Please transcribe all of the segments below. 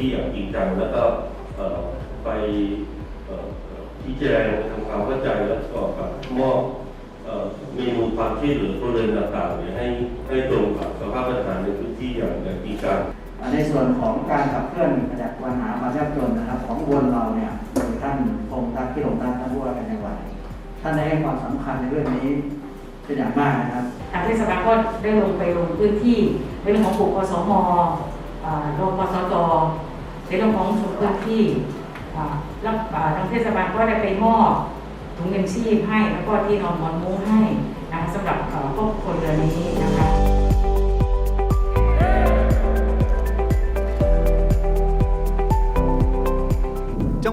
ที่อย่างจริงจังแล้วก็เอ่อไปเอ่อชี้แจงทำความเข้าใจแล้วก็กับมอบเอ่อเมนูความช่วยเหลือครัวเรือนต่างๆเนี่ยให้ให้ตรงกับสภาพปัญหาในพื้นที่อย่างอย่างจริงจังในส่วนของการขับเคลื่อนขจัดปัญหาความยากจนนะครับ ของอุบลเราเนี่ยโดยท่านพงษ์ทักที่ลงท่านท่านผู้ว่าการจังหวัดท่านได้ให้ความสำคัญในเรื่องนี้เป็นอย่างมากนะครับทางเทศบาลก็ได้ลงไปลงพื้นที่ในเรื่องของปลูกกสมอ่าโรงกสจ ในเรื่องของลงพื้นที่อ่าแล้วทางเทศบาลก็ได้ไปมอบถุงเงินชีพให้ แล้วก็ที่นอนหมอนมุ้งให้นะคะสำหรับครอบครัวเรือนนี้นะคะ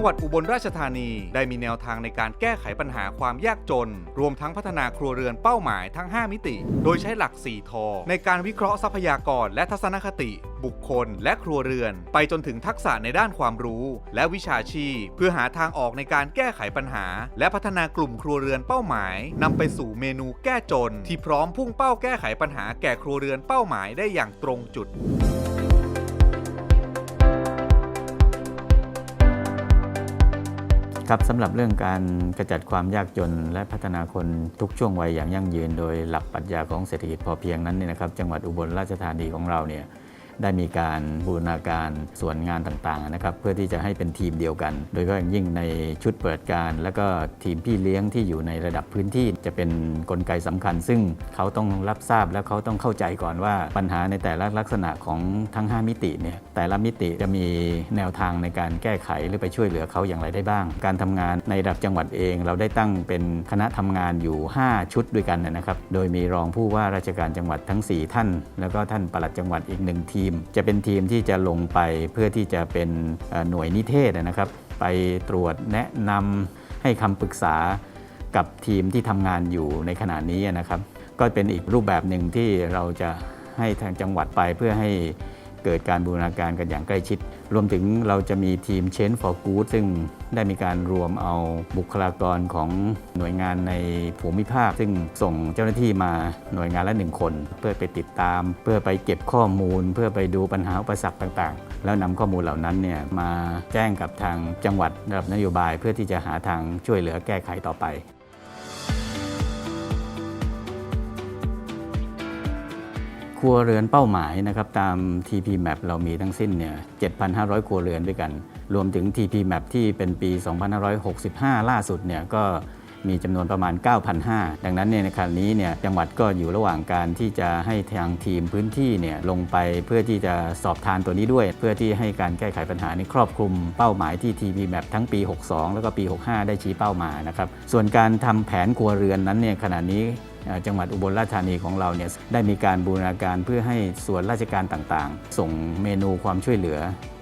จังหวัดอุบลราชธานีได้มีแนวทางในการแก้ไขปัญหาความยากจน รวมทั้งพัฒนาครัวเรือนเป้าหมายทั้ง 5 มิติ โดยใช้หลัก 4 ทอ ในการวิเคราะห์ทรัพยากรและทัศนคติ บุคคล และครัวเรือน ไปจนถึงทักษะในด้านความรู้ และวิชาชีพ เพื่อหาทางออกในการแก้ไขปัญหา และพัฒนากลุ่มครัวเรือนเป้าหมายนำไปสู่เมนูแก้จน ที่พร้อมพุ่งเป้าแก้ไขปัญหาแก่ครัวเรือนเป้าหมายได้อย่างตรงจุด ครับสำหรับเรื่องการกระจัดความยากจน และพัฒนาคนทุกช่วงวัยอย่างยั่งยืน โดยหลักปรัชญาของเศรษฐกิจพอเพียงนั้นเนี่ยนะครับจังหวัดอุบลราชธานีของเราเนี่ย ได้มีการบูรณาการส่วนงานต่างๆนะครับเพื่อที่จะให้เป็นทีมเดียวกัน โดยเฉพาะยิ่งในชุดเปิดการ แล้วก็ทีมพี่เลี้ยงที่อยู่ในระดับพื้นที่จะเป็นนกลไกสำคัญ ซึ่งเขาต้องรับทราบและเขาต้องเข้าใจก่อนว่าปัญหาในแต่ละลักษณะของทั้ง 5 มิติเนี่ยแต่ละมิติจะมีแนวทางในการแก้ไขหรือไปช่วยเหลือเขาอย่างไรได้บ้าง การทำงานในระดับจังหวัดเอง เราได้ตั้งเป็นคณะทำงานอยู่ 5 ชุดด้วยกันนะครับ โดยมีรองผู้ว่าราชการจังหวัดทั้ง 4 ท่าน แล้วก็ท่านปลัดจังหวัดอีกหนึ่งทีมจะเป็นทีมที่จะลงไปเพื่อที่จะเป็นหน่วยนิเทศนะครับ ไปตรวจแนะนำให้คำปรึกษากับทีมที่ทำงานอยู่ในขณะนี้นะครับ ก็เป็นอีกรูปแบบหนึ่งที่เราจะให้ทางจังหวัดไปเพื่อให้เกิดการบูรณาการกันอย่างใกล้ชิด รวมถึงเราจะมีทีม Change for Good ซึ่ง ได้มีการรวมเอาบุคลากรของหน่วยงานในภูมิภาค ซึ่งส่งเจ้าหน้าที่มาหน่วยงานละหนึ่งคน เพื่อไปติดตาม เพื่อไปเก็บข้อมูล เพื่อไปดูปัญหาอุปสรรคต่างๆ แล้วนำข้อมูลเหล่านั้นเนี่ยมาแจ้งกับทางจังหวัดระดับนโยบาย เพื่อที่จะหาทางช่วยเหลือแก้ไขต่อไปครัวเรือนเป้าหมายนะครับตาม TP Map เรามีทั้งสิ้นเนี่ย7,500 ครัวเรือนด้วยกัน รวมถึง TP Map ที่เป็นปี 2565 ล่าสุดเนี่ยก็มีจำนวนประมาณ 9,500 ดังนั้นเนี่ยในขณะนี้เนี่ยจังหวัดก็อยู่ระหว่างการที่จะให้ทางทีมพื้นที่เนี่ยลงไปเพื่อที่จะสอบทานตัวนี้ด้วย เพื่อที่ให้การแก้ไขปัญหานี้ครอบคลุมเป้าหมายที่ TP Map ทั้งปี 62 แล้วก็ปี 65 ได้ชี้เป้ามานะครับส่วนการทำแผนครัวเรือนนั้นเนี่ยขณะนี้จังหวัดอุบลราชธานีของเราเนี่ยได้มีการบูรณาการเพื่อให้ส่วนราชการต่างๆ ส่งเมนูความช่วยเหลือ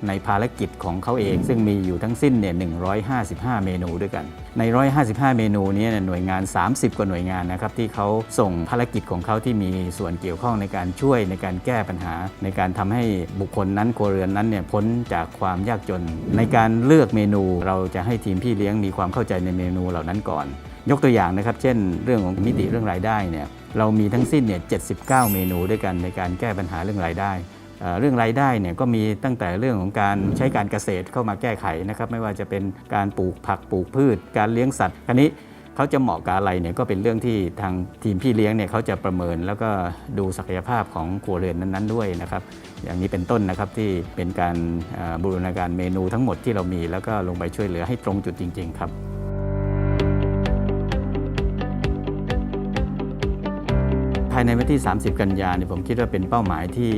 ในภารกิจของเขาเอง ซึ่งมีอยู่ทั้งสิ้นเนี่ย155 เมนูด้วยกัน ใน 155 เมนูเนี้หน่วยงาน 30 กว่าหน่วยงานนะครับที่เขาส่งภารกิจของเขาที่มีส่วนเกี่ยวข้องในการช่วยในการแก้ปัญหา ในการทำให้บุคคลนั้นครัวเรือนนั้นเนี่ยพ้นจากความยากจน ในการเลือกเมนูเราจะให้ทีมพี่เลี้ยงมีความเข้าใจในเมนูเหล่านั้นก่อน ยกตัวอย่างนะครับ เช่น เรื่องของมิติเรื่องรายได้เนี่ยเรามีทั้งสิ้นเนี่ย79 เมนูด้วยกันในการแก้ปัญหาเรื่องรายได้ เรื่องรายได้เนี่ยก็มีตั้งแต่เรื่องของการใช้การเกษตรเข้ามาแก้ไขนะครับไม่ว่าจะเป็นการปลูกผักปลูกพืช การเลี้ยงสัตว์คราวนี้เขาจะเหมาะกับอะไรเนี่ยก็เป็นเรื่องที่ทางทีมพี่เลี้ยงเนี่ยเขาจะประเมินแล้วก็ดูศักยภาพของครัวเรือนนั้น ๆ ด้วยนะครับอย่างนี้เป็นต้นนะครับที่เป็นการบูรณาการเมนูทั้งหมดที่เรามีแล้วก็ลงไปช่วยเหลือให้ตรงจุดจริง ๆ ครับายในวันที่ 30 กันยาเนี่ยผมคิดว่าเป็นเป้าหมายที่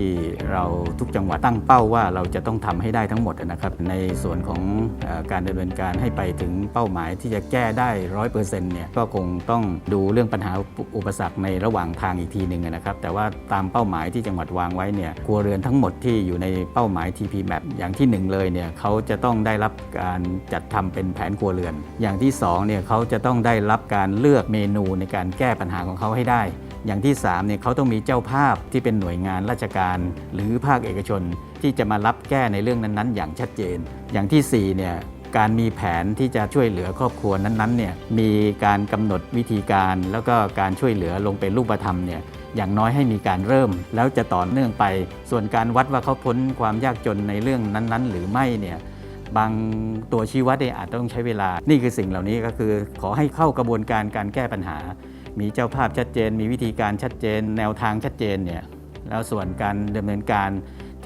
เราทุกจังหวัดตั้งเป้าว่าเราจะต้องทำให้ได้ทั้งหมดนะครับ ในส่วนของอการดำเนินการให้ไปถึงเป้าหมายที่จะแก้ได้ร้อยเปอร์เซ็นต์เนี่ยก็คงต้องดูเรื่องปัญหาอุปสรรคในระหว่างทางอีกทีหนึ่งนะครับ แต่ว่าตามเป้าหมายที่จังหวัดวางไว้เนี่ยครัวเรือนทั้งหมดที่อยู่ในเป้าหมาย TP Map อย่างที่หนึ่งเลยเนี่ยเขาจะต้องได้รับการจัดทำเป็นแผนครัวเรือน อย่างที่สองเนี่ยเขาจะต้องได้รับการเลือกเมนูในการแก้ปัญหาของเขาให้ได้ อย่างที่3เนี่ยเขาต้องมีเจ้าภาพที่เป็นหน่วยงานราชการ หรือภาคเอกชนที่จะมารับแก้ในเรื่องนั้นๆ อย่างชัดเจน อย่างที่4เนี่ยการมีแผนที่จะช่วยเหลือครอบครัวนั้นๆเนี่ยมีการกำหนดวิธีการ แล้วก็การช่วยเหลือลงเป็นรูปธรรมเนี่ยอย่างน้อยให้มีการเริ่ม แล้วจะต่อเนื่องไป ส่วนการวัดว่าเขาพ้นความยากจนในเรื่องนั้นๆ หรือไม่เนี่ยบางตัวชี้วัดเนี่ยอาจต้องใช้เวลา นี่คือสิ่งเหล่านี้ก็คือ ขอให้เข้ากระบวนการการแก้ปัญหา มีเจ้าภาพชัดเจน มีวิธีการชัดเจน แนวทางชัดเจนเนี่ยแล้วส่วนการดำเนินการ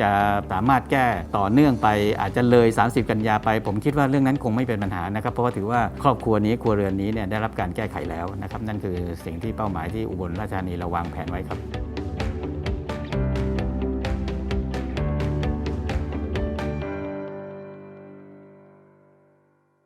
จะสามารถแก้ต่อเนื่องไปอาจจะเลย 30 กันยาไป ผมคิดว่าเรื่องนั้นคงไม่เป็นปัญหานะครับ เพราะว่าถือว่าครอบครัวนี้ครัวเรือนนี้เนี่ยได้รับการแก้ไขแล้วนะครับนั่นคือสิ่งที่เป้าหมายที่อุบลราชธานีเราวางแผนไว้ครับ